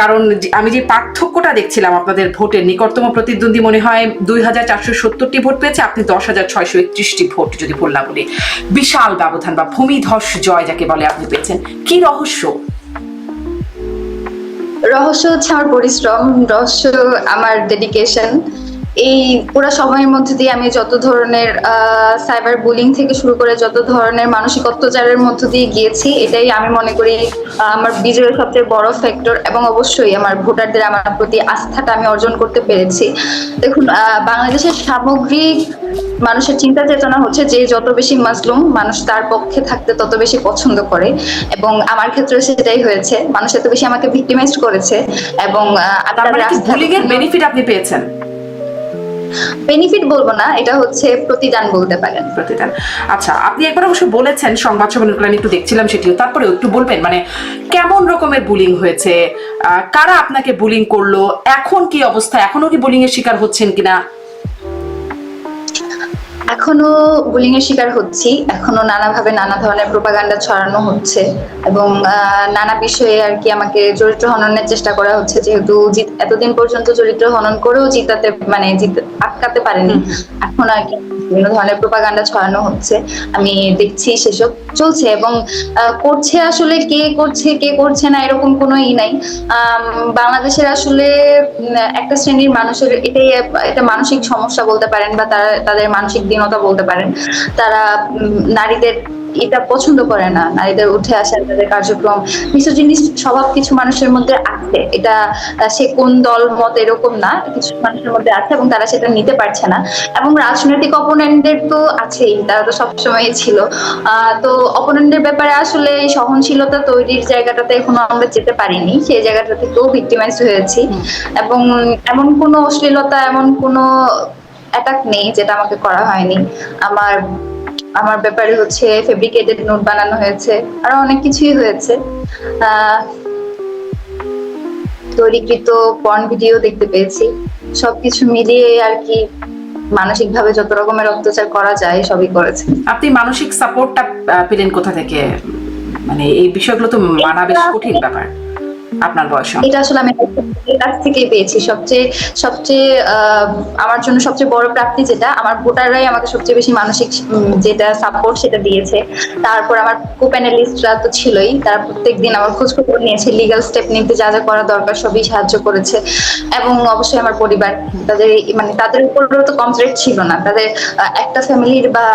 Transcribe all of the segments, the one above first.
কারণ আমি যে পার্থক্যটা দেখছিলাম আপনাদের ভোটের, নিকটতম প্রতিদ্বন্দ্বী মনে হয় দুই হাজার চারশো সত্তরটি ভোট পেয়েছে, আপনি দশ হাজার ছয়শো একত্রিশটি ভোট যদি বললাম বলে বিশাল ব্যবধান বা ভূমিধস জয় যাকে বলে আপনি পেয়েছেন। কি রহস্য? রহস্য হচ্ছে আমার পরিশ্রম, রহস্য আমার ডেডিকেশন এই পুরো সময়ের মধ্যে দিয়ে আমি যত ধরনের সাইবার বুলিং থেকে শুরু করে যত ধরনের মানসিক অত্যাচারের মধ্য দিয়ে গিয়েছি এটাই আমি মনে করি আমার বিজয়ের সবচেয়ে বড় ফ্যাক্টর এবং অবশ্যই আমার ভোটারদের আমার প্রতি আস্থাটা আমি অর্জন করতে পেরেছি। দেখুন বাংলাদেশের সামগ্রিক মানুষের চিন্তা চেতনা হচ্ছে যে যত বেশি মাসলুম মানুষ তার পক্ষে থাকতে তত বেশি পছন্দ করে এবং আমার ক্ষেত্রে সেটাই হয়েছে। মানুষ এত বেশি আমাকে ভিক্টিমাইজ করেছে এবং মানে বেনিফিট আপনি পেয়েছেন? বেনিফিট বলব না, এটা হচ্ছে প্রতিদান বলতে পারেন। প্রতিদান। আচ্ছা আপনি একবার অবশ্য বলেছেন সংবাদ সম্মেলনগুলো আমি একটু দেখছিলাম সেটিও তারপরে একটু বলবেন মানে কেমন রকমের বুলিং হয়েছে? কারা আপনাকে বুলিং করল? এখন কি অবস্থা? এখনও কি বুলিং এর শিকার হচ্ছেন কিনা? এখনও বুলিং এর শিকার হচ্ছি। এখনও নানাভাবে নানা ধরনের প্রোপাগান্ডা ছড়ানো হচ্ছে এবং নানা বিষয়ে আর কি আমাকে চরিত্র হননের চেষ্টা করা হচ্ছে। যেহেতু এতদিন পর্যন্ত চরিত্র হনন করেও জিতাতে মানে আটকাতে পারেনি। এখন আর কি বিভিন্ন ধরনের প্রোপাগান্ডা ছড়ানো হচ্ছে। আমি দেখছি সেসব চলছে এবং আহ, করছে আসলে কে করছে কে করছে না এরকম কোনো ই নাই। বাংলাদেশের আসলে একটা শ্রেণির মানুষের এটাই এটা মানসিক সমস্যা বলতে পারেন বা তারা তাদের মানসিক দীনতা বলতে পারেন। তারা নারীদের এটা পছন্দ করে না। নারীদের উঠে আসা তাদের কার্যক্রম কিছু জিনিস স্বভাব কিছু মানুষের মধ্যে আছে। এটা সে কোন দল মত এরকম না। কিছু মানুষের মধ্যে আছে এবং তারা সেটা নিতে পারছে না। এবং রাজনৈতিক অপোনেন্টদের তো আছেই। তারা তো সবসময় ছিল। আহ, তো অপোনেন্টদের ব্যাপারে আসলে এই সহনশীলতা তৈরির জায়গাটাতে এখনও আমরা যেতে পারিনি। সেই জায়গাটা থেকেও ভিক্টিমাইজ হয়েছি। এবং এমন কোনো অশ্লীলতা এমন কোনো অ্যাটাক নেই যেটা আমাকে করা হয়নি। আমার আমার ব্যাপারে হচ্ছে ফেব্রিকেটেড নোট বানানো হয়েছে আরও অনেক কিছুই হয়েছে। তৈরিকৃত পর্ন ভিডিও দেখতে পেয়েছি। সবকিছু মিলিয়ে আর কি মানসিক ভাবে যত রকমের অত্যাচার করা যায় সবই করেছে। আপনি মানসিক সাপোর্টটা পেলেন কোথা থেকে? মানে এই বিষয়গুলো তো মানা বেশ কঠিন ব্যাপার। আপনার বয়সে এটা আসলে আমি কাছ থেকেই পেয়েছি। সবচেয়ে সবচেয়ে আমার জন্য সবচেয়ে বড় প্রাপ্তি যেটা, আমার ভোটাররাই আমাকে সবচেয়ে বেশি মানসিক যেটা সাপোর্ট সেটা দিয়েছে। তারপর আমার কো প্যানেলিস্টরা তো ছিলই, তারা প্রত্যেকদিন আমার খোঁজ খবর নিয়েছে লিগ্যাল স্টেপ নিতে যা যা করা দরকার সবই সাহায্য করেছে। এবং অবশ্যই আমার পরিবার, তাদের মানে তাদের উপরেও তো কমপ্লিট ছিল না। তাদের একটা ফ্যামিলির বা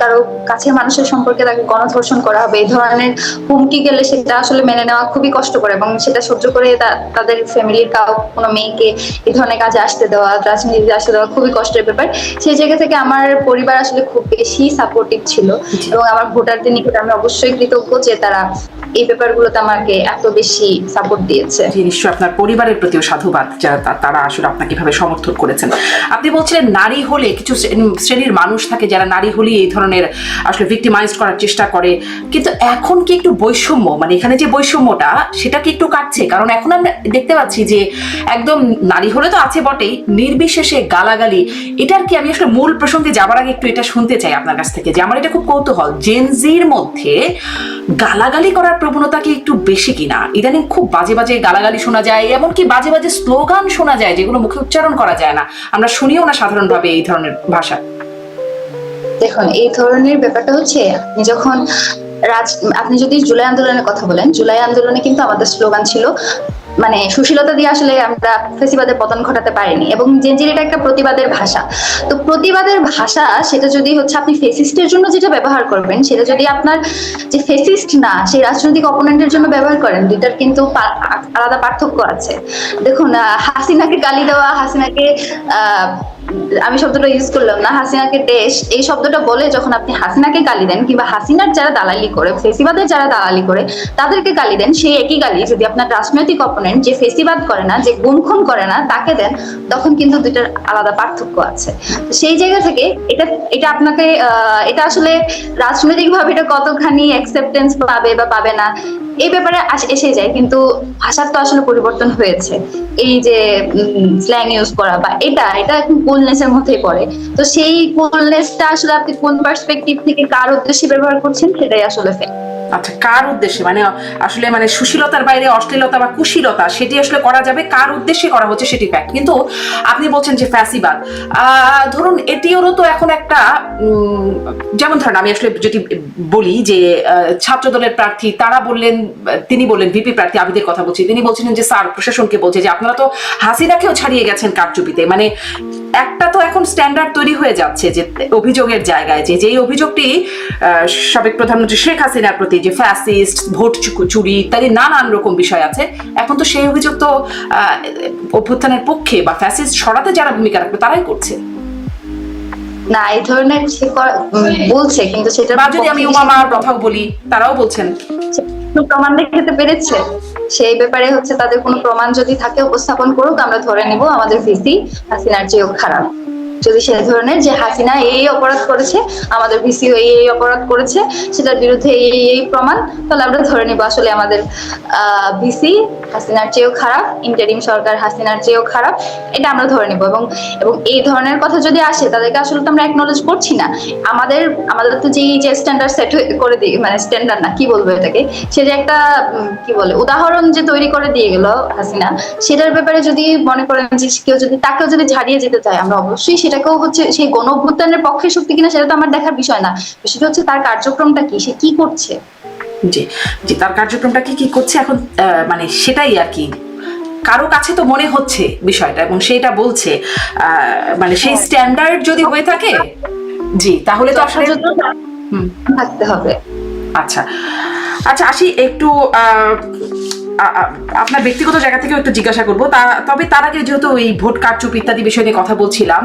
কারও কাছের মানুষের সম্পর্কে তাকে গণধর্ষণ করা হবে, এই ধরনের হুমকি গেলে সেটা আসলে মেনে নেওয়া খুবই কষ্টকর। এবং সেটা সহ্য করে তাদের ফ্যামিলির কাউ কোনো মেয়েকে এই ধরনের কাজে আসতে দেওয়া রাজনীতিতে আসতে দেওয়া খুবই কষ্টের ব্যাপার। সেই জায়গা থেকে আমার পরিবার আসলে খুব বেশি সাপোর্টিভ ছিল এবং আমার ভোটারদের নিকট আমি অবশ্যই কৃতজ্ঞ যে তারা এই ব্যাপারগুলোতে আমাকে এত বেশি সাপোর্ট দিয়েছে। নিশ্চয়ই আপনার পরিবারের প্রতিও সাধুবাদ তারা আসলে আপনাকে এভাবে সমর্থন করেছেন। আপনি বলছিলেন নারী হলে কিছু শ্রেণির মানুষ থাকে যারা নারী হলেই এই ধরনের আসলে ভিক্টিমাইজ করার চেষ্টা করে। কিন্তু এখন কি একটু বৈষম্য? মানে এখানে যে বৈষম্যটা সেটা কি একটু কাটছে কারণ এখন আমরা দেখতে পাচ্ছি যে একদম নারী হলে তো আছে বটেই, নির্বিশেষে গালাগালি। এটার কি আমি আসলে মূল প্রসঙ্গে যাবার আগে একটু এটা শুনতে চাই আপনার কাছ থেকে, যে আমার এটা খুব কৌতূহল। জেনজির মধ্যে গালাগালি করার প্রবণতা কি একটু বেশি কিনা? ইদানিং খুব বাজে বাজে গালাগালি শোনা যায়, এমনকি বাজে বাজে স্লোগান শোনা যায় যেগুলো মুখে উচ্চারণ করা যায় না। আমরা শুনিও না সাধারণভাবে এই ধরনের ভাষা। দেখুন, এই ধরনের ব্যাপারটা হচ্ছে আপনি যখন আপনি যদি জুলাই আন্দোলনের কথা বলেন জুলাই আন্দোলনে কিন্তু আমাদের স্লোগান ছিল মানে সুশীলতা দিয়ে আসলে আমরা ফেসিবাদের পতন ঘটাতে পারিনি এবং জেনজির এটা একটা প্রতিবাদের ভাষা। তো প্রতিবাদের ভাষা সেটা যদি হচ্ছে আপনি ফেসিস্টের জন্য যেটা ব্যবহার করবেন সেটা যদি আপনার যে ফেসিস্ট না সেই রাজনৈতিক অপোনেন্টের জন্য ব্যবহার করেন দুইটার কিন্তু আলাদা পার্থক্য আছে। দেখুন হাসিনাকে গালি দেওয়া হাসিনাকে আহ, আমি শব্দটা ইউজ করলাম না, হাসিনাকে দেশ, এই শব্দটা বলে যখন আপনি হাসিনাকে গালি দেন কিংবা হাসিনার যারা দালালি করে, ফেসিবাদের যারা দালালি করে, তাদেরকে গালি দেন, সেই একই গালি যদি আপনার রাজনৈতিক অপোনেন্ট যে ফেসিবাদ করে না, যে গুমখুন করে না, তাকে দেন, তখন কিন্তু দুইটার আলাদা পার্থক্য আছে। সেই জায়গা থেকে এটা এটা আপনাকে এটা আসলে রাজনৈতিক ভাবে এটা কতখানি অ্যাকসেপ্টেন্স পাবে বা পাবে না এই ব্যাপারে এসে যায়, কিন্তু ভাষার তো আসলে পরিবর্তন হয়েছে এই যে স্ল্যাং ইউজ করা বা এটা এটা কুলনেস এর মধ্যেই পড়ে তো সেই কুলনেসটা আসলে আপনি কোন পার্সপেক্টিভ থেকে কার উদ্দেশ্যে ব্যবহার করছেন, সেটাই আসলে fact। আচ্ছা কার উদ্দেশ্যে? মানে আসলে মানে সুশীলতার বাইরে অশ্লীলতা বা কুশীলতা সেটি আসলে করা যাবে? কার উদ্দেশ্যে করা হচ্ছে সেটি ফ্যাক্ট কিন্তু আপনি বলছেন যে ফ্যাসিবাদ। ধরুন এটিরও তো এখন একটা যেমন ধরেন আমি আসলে যদি বলি যে আহ, ছাত্রদলের প্রার্থী তারা বললেন তিনি বললেন ভিপি প্রার্থী আবিদের কথা বলছি তিনি বলছিলেন যে স্যার প্রশাসনকে বলছে যে আপনারা তো হাসিনাকেও ছাড়িয়ে গেছেন কারচুপিতে। মানে একটা তো এখন স্ট্যান্ডার্ড তৈরি হয়ে যাচ্ছে যে অভিযোগের জায়গায় যে যেই অভিযোগটি সাবেক প্রধানমন্ত্রী শেখ হাসিনার প্রতি যে ফ্যাসিস্ট ভোট চুরি ইত্যাদি নানান রকম বিষয় আছে এখন তো সেই অভিযোগ তো আহ, অভ্যুত্থানের পক্ষে বা ফ্যাসিস্ট সরাতে যারা ভূমিকা রাখবে তারাই করছে। না এই ধরনের বলছে কিন্তু সেটা যদি আমি উমামার কথাও বলি তারাও বলছেন। প্রমাণ দেখাতে পেরেছে। সেই ব্যাপারে হচ্ছে তাদের কোনো প্রমাণ যদি থাকে, উপস্থাপন করুক, আমরা ধরে নিব আমাদের ভিসি হাসিনার চেয়েও খারাপ। যদি সে ধরনের যে হাসিনা এই অপরাধ করেছে, আমাদের ভিসিও এই এই অপরাধ করেছে, সেটার বিরুদ্ধে এই এই প্রমাণ, তাহলে আমরা ধরে নিব আসলে আমাদের ভিসি হাসিনার চেয়েও খারাপ ইন্টারিম সরকার হাসিনার চেয়েও খারাপ, এটা আমরা ধরে নিব। এবং এবং এই ধরনের কথা যদি আসে, তাদেরকে আসলে তো আমরা একনলেজ করছি না। আমাদের আমাদের তো যেই, যে স্ট্যান্ডার্ড সেট করে দিই মানে স্ট্যান্ডার্ড না, কি বলব এটাকে? সে যে একটা কি বলে, উদাহরণ যে তৈরি করে দিয়ে গেল হাসিনা, সেটার ব্যাপারে যদি মনে করেন যে কেউ যদি, তাকেও যদি ছাড়িয়ে যেতে চায়, আমরা অবশ্যই সেটাকেও হচ্ছে সেই গণ অভ্যুত্থানের পক্ষে শক্তি কিনা সেটা তো আমার দেখার বিষয় না। সেটা হচ্ছে তার কার্যক্রমটা কি? সে কি করছে? জি জি তার কার্যক্রমটা কি কি করছে? এখন মানে সেটাই আর কি। কারও কাছে তো মনে হচ্ছে বিষয়টা এবং সেটা বলছে। আহ, মানে সেই স্ট্যান্ডার্ড যদি হয়ে থাকে জি তাহলে তো আসলে থাকতে হবে। আচ্ছা। আচ্ছা আসি একটু আপনার ব্যক্তিগত জায়গা থেকেও একটু জিজ্ঞাসা করব। তবে তার আগে যেহেতু এই ভোট কারচুপ ইত্যাদি বিষয় নিয়ে কথা বলছিলাম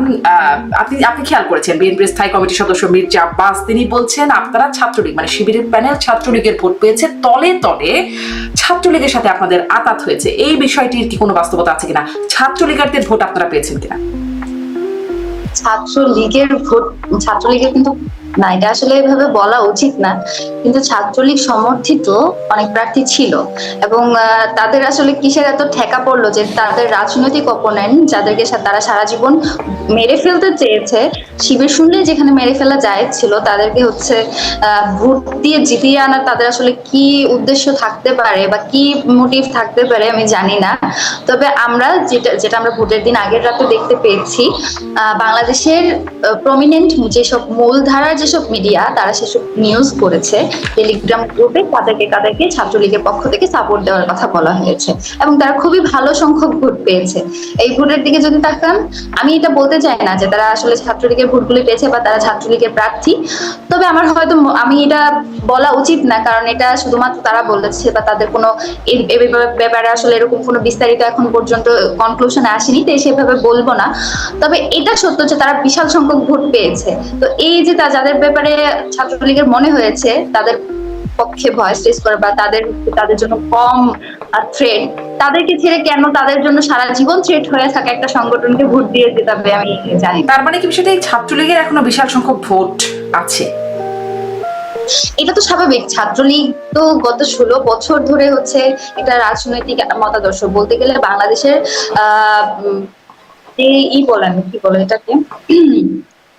আপনি আপনি খেয়াল করেছেন বিএনপির স্থায়ী কমিটির সদস্য মির্জা আব্বাস তিনি বলছেন আপনারা ছাত্রলীগ মানে শিবিরের প্যানেল ছাত্রলীগের ভোট পেয়েছে, তলে তলে ছাত্রলীগের সাথে আপনাদের আতাত হয়েছে। এই বিষয়টির কি কোনো বাস্তবতা আছে কিনা? ছাত্রলীগারদের ভোট আপনারা পেয়েছেন কিনা? ছাত্রলীগের ভোট, ছাত্রলীগের কিন্তু না, এটা আসলে এভাবে বলা উচিত না। কিন্তু ছাত্রলীগ সমর্থিত অনেক প্রার্থী ছিল এবং তাদের আসলে কিসের এত ঠেকা পড়ল যে তাদের রাজনৈতিক অপোনেন্ট যাদেরকে তারা সারা জীবন মেরে ফেলতে চেয়েছে, শিবির শুনলে যেখানে মেরে ফেলা যায় ছিল, তাদেরকে হচ্ছে ভোট দিয়ে জিতিয়ে আনা তাদের আসলে কি উদ্দেশ্য থাকতে পারে বা কি মোটিভ থাকতে পারে আমি জানি না। তবে আমরা যেটা যেটা আমরা ভোটের দিন আগের রাতে দেখতে পেয়েছি বাংলাদেশের প্রমিনেন্ট যেসব মূলধারার যেসব মিডিয়া তারা সেসব নিউজ করেছে টেলিগ্রাম গ্রুপে তাদেরকে কাদেরকে ছাত্রলীগের পক্ষ থেকে সাপোর্ট দেওয়ার কথা বলা হয়েছে। এবং তারা খুবই ভালো সংখ্যক ভোট পেয়েছে। এই ভোটের দিকে যদি তাকান, আমি এটা বলতে চাই না যে তারা আসলে ছাত্রলীগের ভোটগুলি পেয়েছে বা তারা ছাত্রলীগের প্রার্থী। তবে আমার হয়তো আমি এটা বলা উচিত না, কারণ এটা শুধুমাত্র তারা বলেছে বা তাদের কোনো ব্যাপারে- ব্যাপারে আসলে এরকম কোনো বিস্তারিত এখন পর্যন্ত কনক্লুশনে আসেনি, তাই সেভাবে বলব না। তবে এটা সত্য যে তারা বিশাল সংখ্যক ভোট পেয়েছে। তো এই যে তা যাদের ব্যাপারে ছাত্রলীগের মনে হয়েছে তাদের পক্ষে ভয়েস রেজ করে বা তাদের তাদের জন্য কম থ্রেড তাদেরকে ছেড়ে কেন তাদের জন্য সারা জীবন থ্রেট হয়ে থাকা একটা সংগঠনকে ভোট দিয়ে দিতে হবে আমি জানি তার মানে কি বিষয়টা ছাত্রলীগের এখনও বিশাল সংখ্যক ভোট আছে? এটা তো স্বাভাবিক ছাত্রলীগ তো গত ষোলো বছর ধরে হচ্ছে এটা রাজনৈতিক মতাদর্শ। বলতে গেলে বাংলাদেশের আহ ই বলেন কি বলে এটাকে?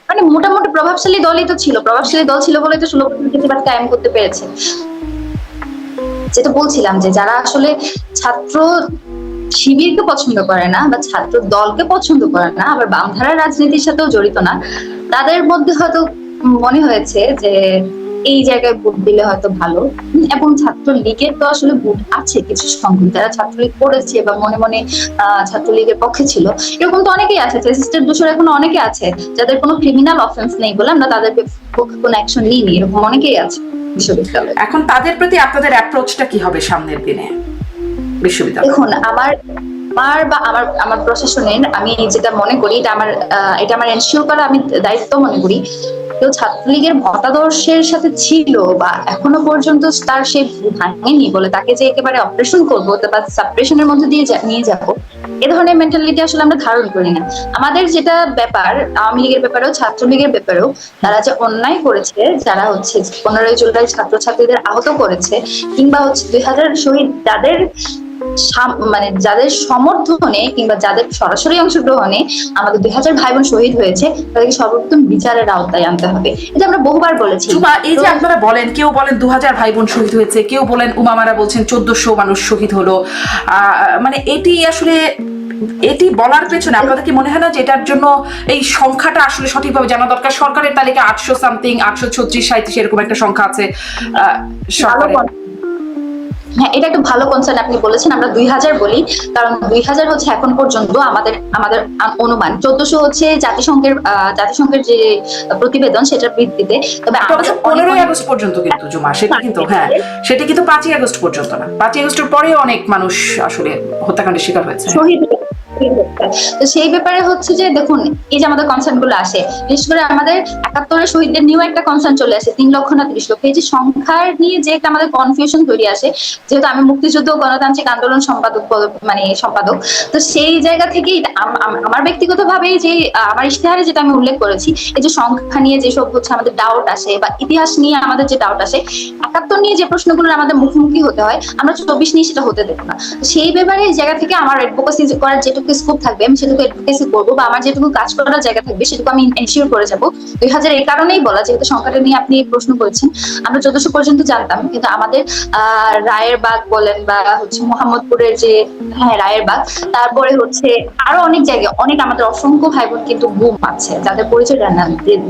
মানে মোটামুটি প্রভাবশালী দলই তো ছিল, প্রভাবশালী দল ছিল বলে তো ষোলো প্রতিবাদ কায়েম করতে পেরেছে। যেটা বলছিলাম যে যারা আসলে ছাত্র শিবিরকে পছন্দ করে না বা ছাত্র দলকে পছন্দ করে না, আবার বামধারা রাজনীতির সাথেও জড়িত না, তাদের মধ্যে হয়তো মনে হয়েছে যে এই জায়গায় ভোট দিলে হয়তো ভালো। এবং ছাত্র লীগের তো আসলে ভোট আছে কিছু সংখ্যক। যারা ছাত্রলীগ করেছে বা মনে মনে আহ, ছাত্রলীগের পক্ষে ছিল এরকম তো অনেকেই আছে। ফেসিস্টের দোষর এখন অনেকে আছে যাদের কোনো ক্রিমিনাল অফেন্স নেই বলে আমরা তাদের পক্ষে কোনো অ্যাকশন নিইনি এরকম অনেকেই আছে বিশ্ববিদ্যালয়ে। এখন তাদের প্রতি আপনাদের অ্যাপ্রোচটা কি হবে সামনের দিনে বিশ্ববিদ্যালয়? দেখুন আমার আমার বা আমার আমার প্রশাসনের আমি যেটা মনে করি এটা আমার এটা আমার এনশিওর করা আমি দায়িত্ব মনে করি। কেউ ছাত্রলীগের মতাদর্শের সাথে ছিল বা এখনও পর্যন্ত তার সে ভাঙেনি বলে তাকে যে একেবারে অপারেশন করব বা সাপ্রেশনের মধ্যে দিয়ে নিয়ে যাব, এ ধরনের মেন্টালিটি আসলে আমরা ধারণ করি না। আমাদের যেটা ব্যাপার, আওয়ামী লীগের ব্যাপারেও, ছাত্রলীগের ব্যাপারেও, তারা যে অন্যায় করেছে, যারা হচ্ছে পনেরোই জুলাই ছাত্রছাত্রীদের আহত করেছে, কিংবা হচ্ছে দুই হাজার শহীদ যাদের মানে যাদের সমর্থনে কিংবা যাদের সরাসরি অংশগ্রহণে আমাদের দুই হাজার ভাই বোন শহীদ হয়েছে তাদেরকে সর্বোত্তম বিচারের আওতায় আনতে হবে। এটা আমরা বহুবার বলেছি। এই যে আপনারা বলেন কেউ বলেন দু হাজার ভাই বোন শহীদ হয়েছে কেউ বলেন উমামারা বলছেন চোদ্দশো মানুষ শহীদ হলো। আহ, মানে এটি আসলে এটি বলার পেছনে আপনাদের কি মনে হয় না যে এটার জন্য এই সংখ্যাটা আসলে সঠিকভাবে জানা দরকার? সরকারের তালিকা আটশো সামথিং আটশো ছত্রিশ সাঁত্রিশ এরকম একটা সংখ্যা আছে আহ, সরকারের। হ্যাঁ এটা একটা ভালো কনসার্ন আপনি বলেছেন আমরা দুই হাজার বলি কারণ দুই হাজার হচ্ছে এখন পর্যন্ত আমাদের আমাদের অনুমান। চোদ্দশো হচ্ছে জাতিসংঘের জাতিসংঘের যে প্রতিবেদন সেটার ভিত্তিতে। তবে আমাদের পনেরোই আগস্ট পর্যন্ত কিন্তু জুমা। সেটা কিন্তু হ্যাঁ সেটা কিন্তু পাঁচই আগস্ট পর্যন্ত না। পাঁচই আগস্টের পরে অনেক মানুষ আসলে হত্যাকাণ্ডের শিকার হয়েছে। শহীদ। তো সেই ব্যাপারে হচ্ছে যে, দেখুন, এই যে আমাদের কনসার্নগুলো আসে, বিশেষ করে আমাদের একাত্তরের শহীদদের নিয়েও একটা কনসার্ন চলে আসে, তিন লক্ষ না তিরিশ লক্ষ। এই যে সংখ্যার নিয়ে যে একটা আমাদের কনফিউশন তৈরি আসে, যেহেতু আমি মুক্তিযুদ্ধ গণতান্ত্রিক আন্দোলন সম্পাদক মানে সম্পাদক, তো সেই জায়গা থেকেই আম- আম- আমার ব্যক্তিগত ভাবে যে, আমার ইশতেহারে যেটা আমি উল্লেখ করেছি, এই যে সংখ্যা নিয়ে যেসব হচ্ছে আমাদের ডাউট আসে বা ইতিহাস নিয়ে আমাদের যে ডাউট আসে, একাত্তর নিয়ে যে প্রশ্নগুলো আমাদের মুখোমুখি হতে হয়, আমরা চব্বিশ নিয়ে সেটা হতে দেবো না। সেই ব্যাপারে জায়গা থেকে আমার অ্যাডভোকেসি করার যেটুকু স্কোপ থাকবে, আমি সেটুকু অ্যাডভোকেসি করব বা আমার যেটুকু কাজ করার জায়গা থাকবে, সেটুকু আমি এনশিওর করে যাব। দুই হাজার এই কারণেই বলা, যেহেতু সংখ্যাটা নিয়ে আপনি প্রশ্ন করেছেন, আমরা চোদ্দশো পর্যন্ত জানতাম, কিন্তু আমাদের রায়ের বাগ বলেন বা হচ্ছে মোহাম্মদপুরের যে হ্যাঁ রায়ের বাগ, তারপরে হচ্ছে আরও অনেক জায়গায়, অনেক আমাদের অসংখ্য ভাই বোন কিন্তু গুম আছে, যাদের পরিচয় জানা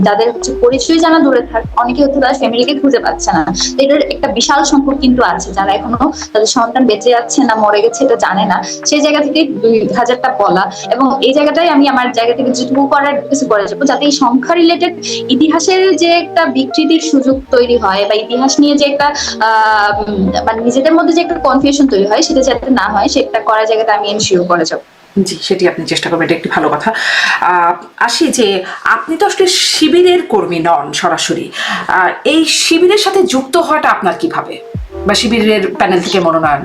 যাদের হচ্ছে পরিচয় জানা দূরে থাক, অনেকে হচ্ছে তাদের ফ্যামিলিকে খুঁজে পাচ্ছে না। এটার একটা বিশাল সংখ্যক কিন্তু আছে, যারা এখনও তাদের সন্তান বেঁচে যাচ্ছে না, মরে গেছে, এটা জানে না। সেই জায়গা থেকে দুই হাজার হাজারটা বলা এবং এই জায়গাটাই আমি আমার জায়গা থেকে যেটুকু করার কিছু করে যাব যাতে এই সংখ্যা রিলেটেড ইতিহাসের যে একটা বিকৃতির সুযোগ তৈরি হয় বা ইতিহাস নিয়ে যে একটা মানে নিজেদের মধ্যে যে একটা কনফিউশন তৈরি হয়, সেটা যাতে না হয়, সেটা করার জায়গাটা আমি এনশিওর করে যাব। জি, সেটি আপনি চেষ্টা করবেন, এটা একটি ভালো কথা। আসি যে আপনি তো আসলে শিবিরের কর্মী নন সরাসরি। এই শিবিরের সাথে যুক্ত হওয়াটা আপনার কীভাবে? বা শিবিরের প্যানেল থেকে মনোনয়ন?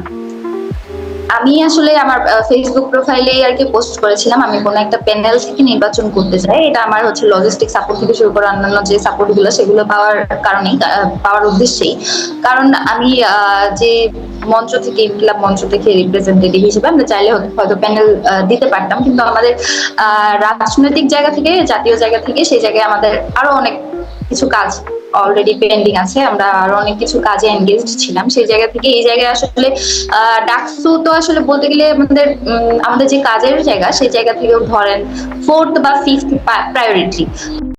আমি আসলে আমার ফেসবুক প্রোফাইলে আর কি পোস্ট করেছিলাম। আমি কোনো একটা প্যানেল থেকে নির্বাচন করতে চাই। এটা আমার হচ্ছে লজিস্টিক সাপোর্ট থেকে শুরু করে অন্যান্য যে সাপোর্টগুলো, সেগুলো পাওয়ার কারণেই পাওয়ার উদ্দেশ্যেই। কারণ আমি যে মঞ্চ থেকে, ইনকিলাব মঞ্চ থেকে রিপ্রেজেন্টেটিভ হিসেবে আমরা চাইলে হয়তো- প্যানেল দিতে পারতাম। কিন্তু আমাদের রাজনৈতিক জায়গা থেকে, জাতীয় জায়গা থেকে, সেই জায়গায় আমাদের আরও অনেক কিছু কাজ অলরেডি পেন্ডিং আছে। আমরা আরও অনেক কিছু কাজে এনগেজড ছিলাম। সেই জায়গা থেকে এই জায়গায় আসলে ডাকসু তো আসলে বলতে গেলে আমাদের আমাদের যে কাজের জায়গা, সেই জায়গা থেকেও ধরেন ফোর্থ বা ফিফথ প্রায়োরিটি